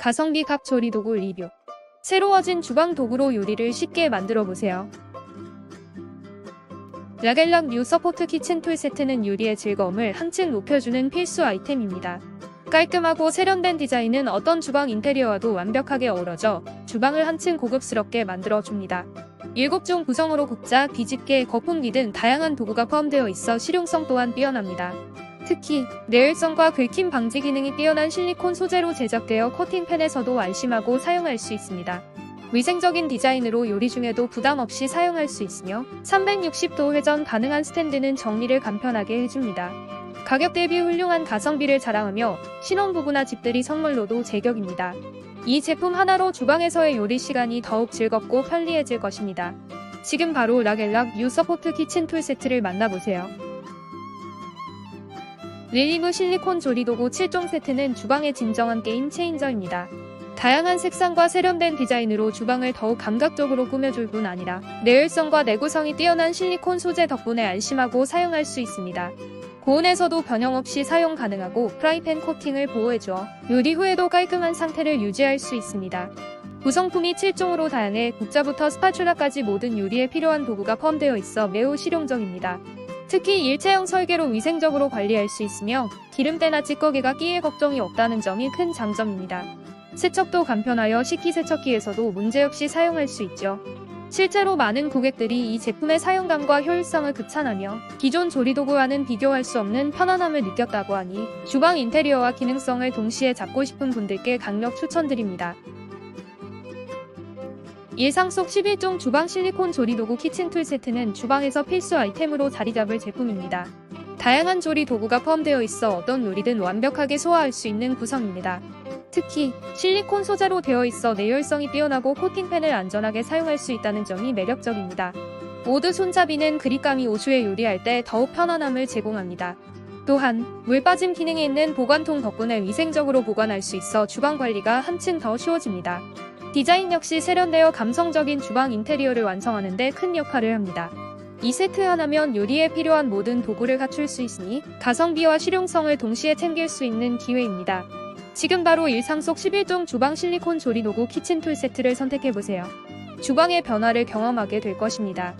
가성비 각 조리 도구 리뷰. 새로워진 주방 도구로 요리를 쉽게 만들어 보세요. 라겔락 뉴 서포트 키친 툴 세트는 요리의 즐거움을 한층 높여주는 필수 아이템입니다. 깔끔하고 세련된 디자인은 어떤 주방 인테리어와도 완벽하게 어우러져 주방을 한층 고급스럽게 만들어줍니다. 7종 구성으로 국자, 비집개, 거품기 등 다양한 도구가 포함되어 있어 실용성 또한 뛰어납니다. 특히 내열성과 긁힘 방지 기능이 뛰어난 실리콘 소재로 제작되어 코팅팬에서도 안심하고 사용할 수 있습니다. 위생적인 디자인으로 요리 중에도 부담 없이 사용할 수 있으며 360도 회전 가능한 스탠드는 정리를 간편하게 해줍니다. 가격 대비 훌륭한 가성비를 자랑하며 신혼부부나 집들이 선물로도 제격입니다. 이 제품 하나로 주방에서의 요리 시간이 더욱 즐겁고 편리해질 것입니다. 지금 바로 라겔락 U 서포트 키친 툴 세트를 만나보세요. 릴리브 실리콘 조리도구 7종 세트는 주방의 진정한 게임 체인저입니다. 다양한 색상과 세련된 디자인으로 주방을 더욱 감각적으로 꾸며줄 뿐 아니라 내열성과 내구성이 뛰어난 실리콘 소재 덕분에 안심하고 사용할 수 있습니다. 고온에서도 변형 없이 사용 가능하고 프라이팬 코팅을 보호해줘 요리 후에도 깔끔한 상태를 유지할 수 있습니다. 구성품이 7종으로 다양해 국자부터 스파츌라까지 모든 요리에 필요한 도구가 포함되어 있어 매우 실용적입니다. 특히 일체형 설계로 위생적으로 관리할 수 있으며 기름때나 찌꺼기가 끼일 걱정이 없다는 점이 큰 장점입니다. 세척도 간편하여 식기세척기에서도 문제없이 사용할 수 있죠. 실제로 많은 고객들이 이 제품의 사용감과 효율성을 극찬하며 기존 조리도구와는 비교할 수 없는 편안함을 느꼈다고 하니 주방 인테리어와 기능성을 동시에 잡고 싶은 분들께 강력 추천드립니다. 예상 속 11종 주방 실리콘 조리도구 키친툴 세트는 주방에서 필수 아이템으로 자리 잡을 제품입니다. 다양한 조리 도구가 포함되어 있어 어떤 요리든 완벽하게 소화할 수 있는 구성입니다. 특히 실리콘 소재로 되어 있어 내열성이 뛰어나고 코팅팬을 안전하게 사용할 수 있다는 점이 매력적입니다. 모두 손잡이는 그립감이 오수에 요리할 때 더욱 편안함을 제공합니다. 또한 물 빠짐 기능이 있는 보관통 덕분에 위생적으로 보관할 수 있어 주방 관리가 한층 더 쉬워집니다. 디자인 역시 세련되어 감성적인 주방 인테리어를 완성하는 데 큰 역할을 합니다. 이 세트 하나면 요리에 필요한 모든 도구를 갖출 수 있으니 가성비와 실용성을 동시에 챙길 수 있는 기회입니다. 지금 바로 일상 속 11종 주방 실리콘 조리 도구 키친툴 세트를 선택해보세요. 주방의 변화를 경험하게 될 것입니다.